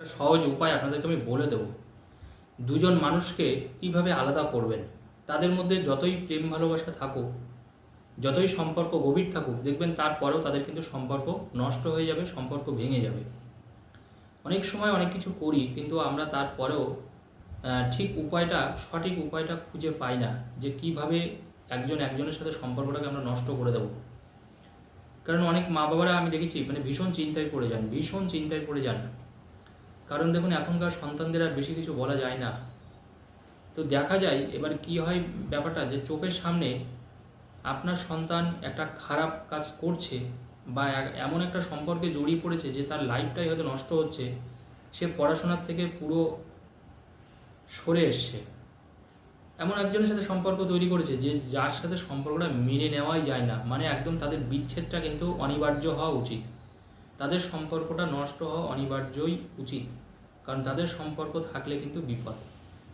সহজ উপায় আপনাদেরকে আমি বলে দেবো। দুজন মানুষকে কীভাবে আলাদা করবেন? তাদের মধ্যে যতই প্রেম ভালোবাসা থাকুক, যতই সম্পর্ক গভীর থাকুক, দেখবেন তারপরেও তাদের কিন্তু সম্পর্ক নষ্ট হয়ে যাবে, সম্পর্ক ভেঙে যাবে। অনেক সময় অনেক কিছু করি, কিন্তু আমরা তারপরেও ঠিক উপায়টা, সঠিক উপায়টা খুঁজে পাই না, যে কীভাবে একজন একজনের সাথে সম্পর্কটাকে আমরা নষ্ট করে দেবো। কারণ অনেক মা বাবারা আমি দেখেছি মানে ভীষণ চিন্তায় পড়ে যান, ভীষণ চিন্তায় পড়ে যান। কারণ দেখুন, এখনকার সন্তানদের আর বেশি কিছু বলা যায় না। তো দেখা যায়, এবার কি হয় ব্যাপারটা যে চোখের সামনে আপনার সন্তান একটা খারাপ কাজ করছে বা এমন একটা সম্পর্কে জড়িয়ে পড়েছে যে তার লাইফটাই হয়তো নষ্ট হচ্ছে, সে পড়াশোনার থেকে পুরো সরে এসছে। এমন একজনের সাথে সম্পর্ক তৈরি করেছে যে যার সাথে সম্পর্কটা মেনে নেওয়াই যায় না। মানে একদম তাদের বিচ্ছেদটা কিন্তু অনিবার্য হওয়া উচিত। তাদের সম্পর্কটা নষ্ট হওয়া অনিবার্যই উচিত। কারণ তাদের সম্পর্ক থাকলে কিন্তু বিপদ।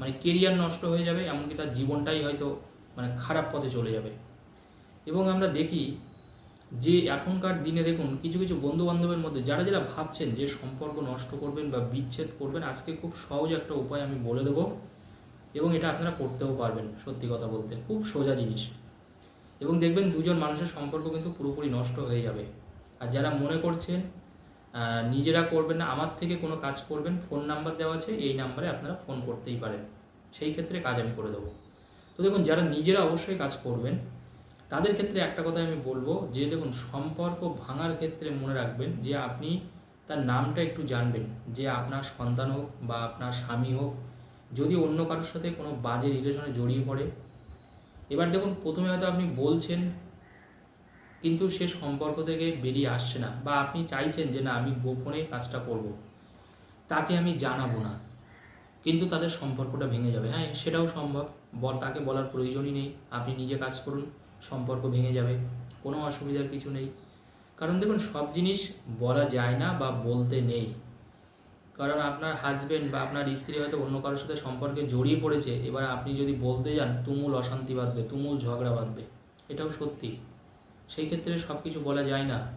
মানে কেরিয়ার নষ্ট হয়ে যাবে, এমনকি তার জীবনটাই হয়তো মানে খারাপ পথে চলে যাবে। এবং আমরা দেখি যে এখনকার দিনে দেখুন, কিছু কিছু বন্ধু বান্ধবের মধ্যে যারা যারা ভাবছেন যে সম্পর্ক নষ্ট করবেন বা বিচ্ছেদ করবেন, আজকে খুব সহজ একটা উপায় আমি বলে দেবো এবং এটা আপনারা করতেও পারবেন, সত্যি কথা বলতে। খুব সোজা জিনিস। এবং দেখবেন দুজন মানুষের সম্পর্ক কিন্তু পুরোপুরি নষ্ট হয়ে যাবে। আর যারা মনে করছেন নিজেরা করবেন না, আমার থেকে কোনো কাজ করবেন, ফোন নাম্বার দেওয়া আছে, এই নাম্বারে আপনারা ফোন করতেই পারেন। সেই ক্ষেত্রে কাজ আমি করে দেবো। তো দেখুন, যারা নিজেরা অবশ্যই কাজ করবেন, তাদের ক্ষেত্রে একটা কথা আমি বলব, যে দেখুন, সম্পর্ক ভাঙার ক্ষেত্রে মনে রাখবেন, যে আপনি তার নামটা একটু জানবেন, যে আপনার সন্তান হোক বা আপনার স্বামী হোক, যদি অন্য কারোর সাথে কোনো বাজে রিলেশনে জড়িয়ে পড়ে। এবার দেখুন, প্রথমে হয়তো আপনি বলছেন কিন্তু সে সম্পর্ক থেকে বেরিয়ে আসছে না বা আপনি চাইছেন যে না, আমি গোপনে কাজটা করব। তাকে আমি জানাব না। কিন্তু তাদের সম্পর্কটা ভেঙে যাবে। হ্যাঁ সেটাও সম্ভব। বল, তাকে বলার প্রয়োজনই নেই। আপনি নিজে কাজ করুন, সম্পর্ক ভেঙে যাবে। কোনো অসুবিধার কিছু নেই। কারণ দেখুন, সব জিনিস বলা যায় না বা বলতে নেই। কারণ আপনার হাজবেন্ড বা আপনার স্ত্রী হয়তো অন্য কারোর সাথে সম্পর্কে জড়িয়ে পড়েছে। এবার আপনি যদি বলতে যান, তুমুল অশান্তি বাঁধবে, তুমুল ঝগড়া বাঁধবে। এটাও সত্যি। সেই ক্ষেত্রে সব কিছু বলা যায় না।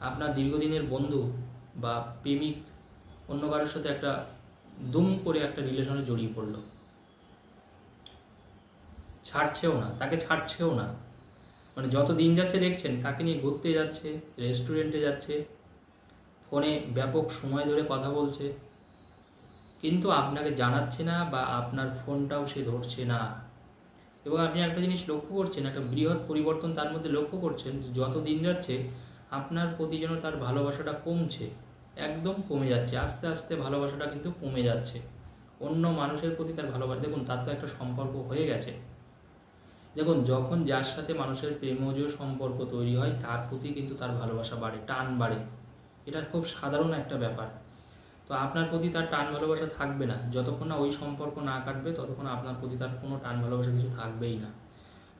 আপনার দীর্ঘদিনের বন্ধু বা প্রেমিক অন্য কারোর সাথে একটা দুম করে একটা রিলেশনে জড়িয়ে পড়ল। ছাড়ছেও না, তাকে ছাড়ছেও না। মানে যত দিন যাচ্ছে দেখছেন, তাকে নিয়ে ঘুরতে যাচ্ছে রেস্টুরেন্টে যাচ্ছে, ফোনে ব্যাপক সময় ধরে কথা বলছে। কিন্তু আপনাকে জানাচ্ছে না বা আপনার ফোনটাও সে ধরছে না। এবং আপনি একটা জিনিস লক্ষ্য করছেন, একটা বৃহৎ পরিবর্তন তার মধ্যে লক্ষ্য করছেন যত দিন যাচ্ছে, আপনার প্রতি যেন তার ভালোবাসাটা কমছে, একদম কমে যাচ্ছে, আস্তে আস্তে ভালোবাসাটা কিন্তু কমে যাচ্ছে। অন্য মানুষের প্রতি তার ভালোবাসা, দেখুন, তার তো একটা সম্পর্ক হয়ে গেছে। দেখুন, যখন যার সাথে মানুষের প্রেমজ সম্পর্ক তৈরি হয়, তার প্রতি কিন্তু তার ভালোবাসা বাড়ে, টান বাড়ে। এটা খুব সাধারণ একটা ব্যাপার। তো আপনার প্রতি তার টান ভালোবাসা থাকবে না। যতক্ষণ না ওই সম্পর্ক না কাটবে, ততক্ষণ আপনার প্রতি তার কোনো টান ভালোবাসা কিছু থাকবেই না।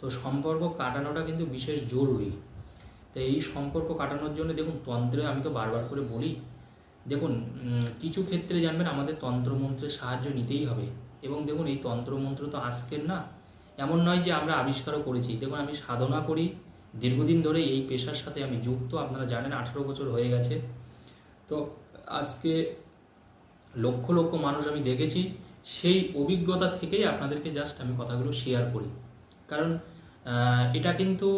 তো সম্পর্ক কাটানোটা কিন্তু বিশেষ জরুরি। তো এই সম্পর্ক কাটানোর জন্য দেখুন, তন্ত্রে আমি তো বারবার করে বলি, দেখুন কিছু ক্ষেত্রে জানবেন আমাদের তন্ত্রমন্ত্রের সাহায্য নিতেই হবে। এবং দেখুন, এই তন্ত্রমন্ত্র তো আজকের না, এমন নয় যে আমরা আবিষ্কারও করেছি। দেখুন, আমি সাধনা করি, দীর্ঘদিন ধরে এই পেশার সাথে আমি যুক্ত। আপনারা জানেন, আঠেরো বছর হয়ে গেছে। তো আজকে লক্ষ লক্ষ মানুষ আমি দেখেছি, সেই অভিজ্ঞতা থেকেই আপনাদেরকে জাস্ট আমি কথাগুলো শেয়ার করি। কারণ এটা কিন্তু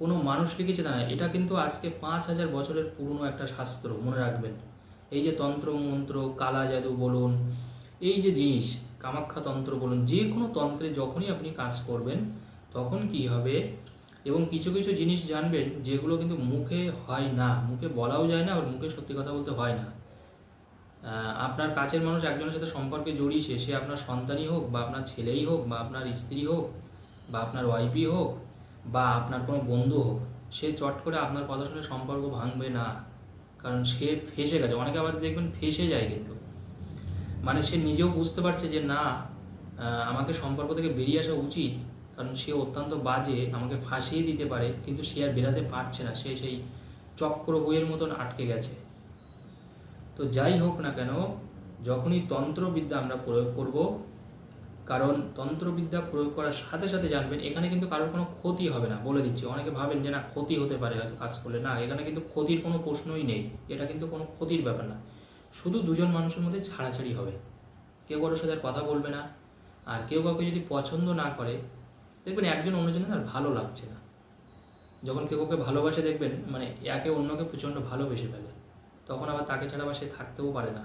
কোনো মানুষ লিখেছে না, এটা কিন্তু আজকে পাঁচ হাজার বছরের পুরনো একটা শাস্ত্র, মনে রাখবেন। এই যে তন্ত্র মন্ত্র, কালা জাদু বলুন, এই যে জিনিস, কামাখ্যা তন্ত্র বলুন, যে কোনো তন্ত্রে যখনই আপনি কাজ করবেন, তখন কি হবে? এবং কিছু কিছু জিনিস জানবেন, যেগুলো কিন্তু মুখে হয় না, মুখে বলাও যায় না আর মুখে সত্যি কথা বলতে হয় না। আপনার কাছের মানুষ একজনের সাথে সম্পর্কে জড়িয়েছে সে আপনার সন্তানই হোক বা আপনার ছেলেই হোক বা আপনার স্ত্রী হোক বা আপনার ওয়াইফই হোক বা আপনার কোনো বন্ধু হোক, সে চট করে আপনার কথা শুনে সম্পর্ক ভাঙবে না। কারণ সে ফেসে গেছে। অনেকে আবার দেখবেন ফেসে যায় কিন্তু। মানে সে নিজেও বুঝতে পারছে যে না আমাকে সম্পর্ক থেকে বেরিয়ে আসা উচিত। কারণ সে অত্যন্ত বাজে, আমাকে ফাঁসিয়ে দিতে পারে, কিন্তু সে আর বেরাতে পারছে না। সে সেই চক্র বইয়ের মতন আটকে গেছে। তো যাই হোক না কেন, যখনই তন্ত্রবিদ্যা আমরা প্রয়োগ করব, কারণ তন্ত্রবিদ্যা প্রয়োগ করার সাথে সাথে জানবেন এখানে কিন্তু কারোর কোনো ক্ষতি হবে না, বলে দিচ্ছি। অনেকে ভাবেন যে না, ক্ষতি হতে পারে হয়তো কাজ করলে। না, এখানে কিন্তু ক্ষতির কোনো প্রশ্নই নেই। এটা কিন্তু কোনো ক্ষতির ব্যাপার না। শুধু দুজন মানুষের মধ্যে ছাড়াছাড়ি হবে। কেউ কারোর সাথে আর কথা বলবে না। আর কেউ কাউকে যদি পছন্দ না করে, দেখবেন একজন অন্যজনের আর ভালো লাগছে না। যখন কেউ কাউকে ভালোবাসে, দেখবেন মানে একে অন্যকে প্রচণ্ড ভালোবেসে ফেলে। তখন আবার তাকে ছাড়া বা সে থাকতেও পারে না।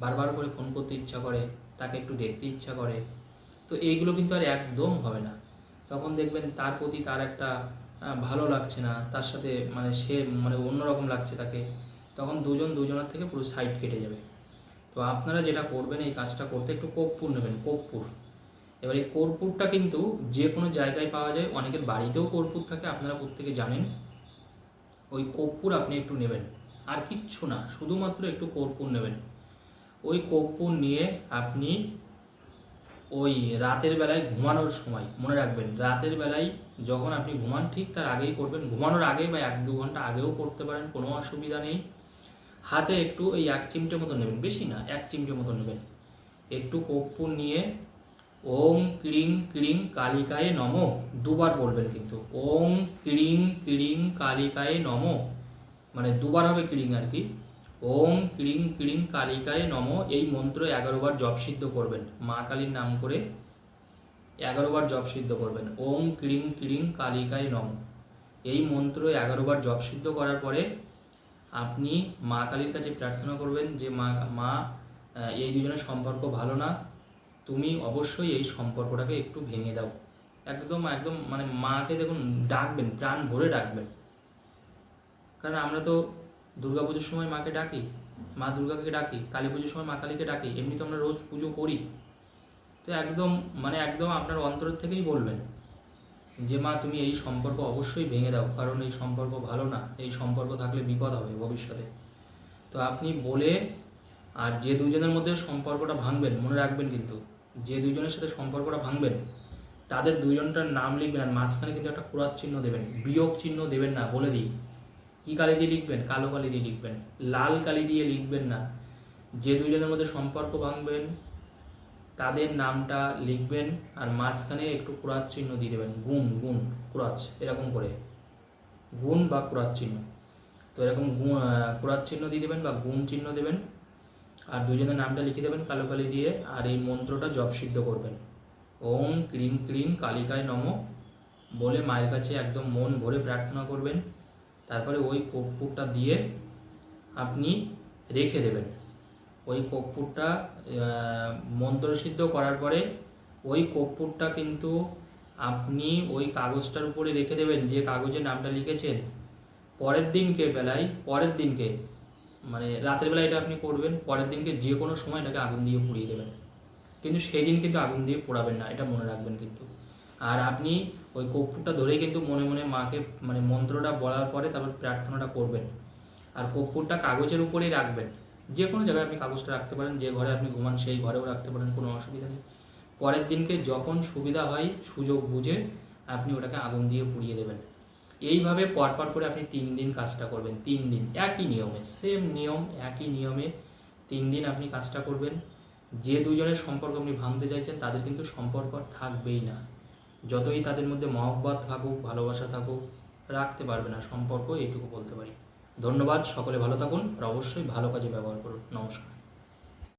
বারবার করে ফোন করতে ইচ্ছা করে, তাকে একটু দেখতে ইচ্ছা করে। তো এইগুলো কিন্তু আর একদম হবে না। তখন দেখবেন তার প্রতি তার একটা ভালো লাগছে না, তার সাথে মানে সে মানে অন্যরকম লাগছে তাকে। তখন দুজন দুজনের থেকে পুরো সাইড কেটে যাবে। তো আপনারা যেটা করবেন, এই কাজটা করতে একটু কর্পূর নেবেন, কর্পূর। এবার এই কর্পূরটা কিন্তু যে কোনো জায়গায় পাওয়া যায়, অনেকের বাড়িতেও কর্পূর থাকে, আপনারা প্রত্যেকে জানেন। ওই কর্পূর আপনি একটু নেবেন। আর কিচ্ছু না, শুধুমাত্র একটু কর্পূর নেবেন। ওই কর্পূর নিয়ে আপনি ওই রাতের বেলায় ঘুমানোর সময়, মনে রাখবেন, রাতের বেলায় যখন আপনি ঘুমান, ঠিক তার আগেই করবেন। ঘুমানোর আগে বা এক দু ঘণ্টা আগেও করতে পারেন, কোনো অসুবিধা নেই। হাতে একটু এই এক চিমটে মতো নেবেন, বেশি না, এক চিমটে মতো নেবেন। একটু কর্পূর নিয়ে ওম ক্রিং ক্রিং কালিকায় নম, দুবার বলবেন কিন্তু, ওম ক্রিং ক্রিং কালিকায় নম। মানে দুবার হবে ক্রিং আর কি। ওম ক্রিং ক্রিং কালিকায় নম, এই মন্ত্র এগারো বার জপ সিদ্ধ করবেন। মা কালীর নাম করে এগারো বার জপ সিদ্ধ করবেন। ওম ক্রিং ক্রিং কালিকায় নম। এই মন্ত্র এগারো বার জপ সিদ্ধ করার পরে আপনি মা কালীর কাছে প্রার্থনা করবেন যে, মা মা এই দুজনের সম্পর্ক ভালো না। তুমি অবশ্যই এই সম্পর্কটাকে একটু ভেঙে দাও। একদম একদম মানে মাকে দেখুন, ডাকবেন, প্রাণ ভরে ডাকবেন। কারণ আমরা তো দুর্গা পুজোর সময় মাকে ডাকি, মা দুর্গাকে ডাকি, কালী পুজোর সময় মা কালীকে ডাকি, এমনি তো আমরা রোজ পুজো করি। তো একদম মানে একদম আপনার অন্তর থেকেই বলবেন যে, মা, তুমি এই সম্পর্ক অবশ্যই ভেঙে দাও, কারণ এই সম্পর্ক ভালো না, এই সম্পর্ক থাকলে বিপদ হবে ভবিষ্যতে। তো আপনি বলে আর যে দুজনের মধ্যে সম্পর্কটা ভাঙবেন, মনে রাখবেন কিন্তু, যে দুজনের সাথে সম্পর্কটা ভাঙবেন, তাদের দুজনটার নাম লিখবেন আর মাঝখানে কিন্তু একটা কুরাত চিহ্ন দেবেন, বিয়োগ চিহ্ন দেবেন না, বলে দিই। কী কালি দিয়ে লিখবেন? কালো কালি দিয়ে লিখবেন। লাল কালি দিয়ে লিখবেন না। যে দুজনের মধ্যে সম্পর্ক ভাঙবেন, তাদের নামটা লিখবেন আর মাঝখানে একটু কুরাত চিহ্ন দিয়ে দেবেন। গুণ গুণ কুরাচ এরকম করে। গুণ বা কুরাত চিহ্ন। তো এরকম কুরাত চিহ্ন দিয়ে দেবেন বা গুণ চিহ্ন দেবেন আর দুজনের নামটা লিখে দেবেন কালো কালি দিয়ে আর এই মন্ত্রটা জপ সিদ্ধ করবেন। ওম ক্রিং ক্রিং কালিকায় নম বলে মায়ের কাছে একদম মন ভরে প্রার্থনা করবেন। তারপরে ওই কর্পূরটা দিয়ে আপনি রেখে দেবেন। ওই কর্পূরটা মন্ত্রসিদ্ধ করার পরে ওই কর্পূরটা কিন্তু আপনি ওই কাগজটার উপরে রেখে দেবেন, যে কাগজে নামটা লিখেছেন। পরের দিনকে বেলায়, পরের দিনকে মানে রাতের বেলা এটা আপনি করবেন, পরের দিনকে যে কোনো সময় এটাকে আগুন দিয়ে পুড়িয়ে দেবেন। কিন্তু সেই দিন কিন্তু আগুন দিয়ে পোড়াবেন না, এটা মনে রাখবেন কিন্তু। আর আপনি ওই কর্পূরটা ধরে কিন্তু মনে মনে মাকে মানে মন্ত্রটা বলার পরে তারপর প্রার্থনাটা করবেন। আর কর্পূরটা কাগজের উপরেই রাখবেন। যে কোনো জায়গায় আপনি কাগজটা রাখতে পারেন, যে ঘরে আপনি ঘুমান সেই ঘরেও রাখতে পারেন, কোনো অসুবিধা নেই। পরের দিনকে যখন সুবিধা হয়, সুযোগ বুঝে আপনি ওটাকে আগুন দিয়ে পুড়িয়ে দেবেন। এইভাবে পরপর করে আপনি তিন দিন কাজটা করবেন, তিন দিন। একই নিয়মে সেম নিয়ম, একই নিয়মে তিন দিন আপনি কাজটা করবেন। যে দুজনের সম্পর্ক আপনি ভাঙতে চাইছেন, তাদের কিন্তু সম্পর্ক থাকবেই না। যতই তাদের মধ্যে মহব্বত থাকুক, ভালোবাসা থাকুক, রাখতে পারবে না সম্পর্ক, এইটুকু বলতে পারি। ধন্যবাদ, সকলে ভালো থাকুন আর অবশ্যই ভালো কাজে ব্যবহার করুন। নমস্কার।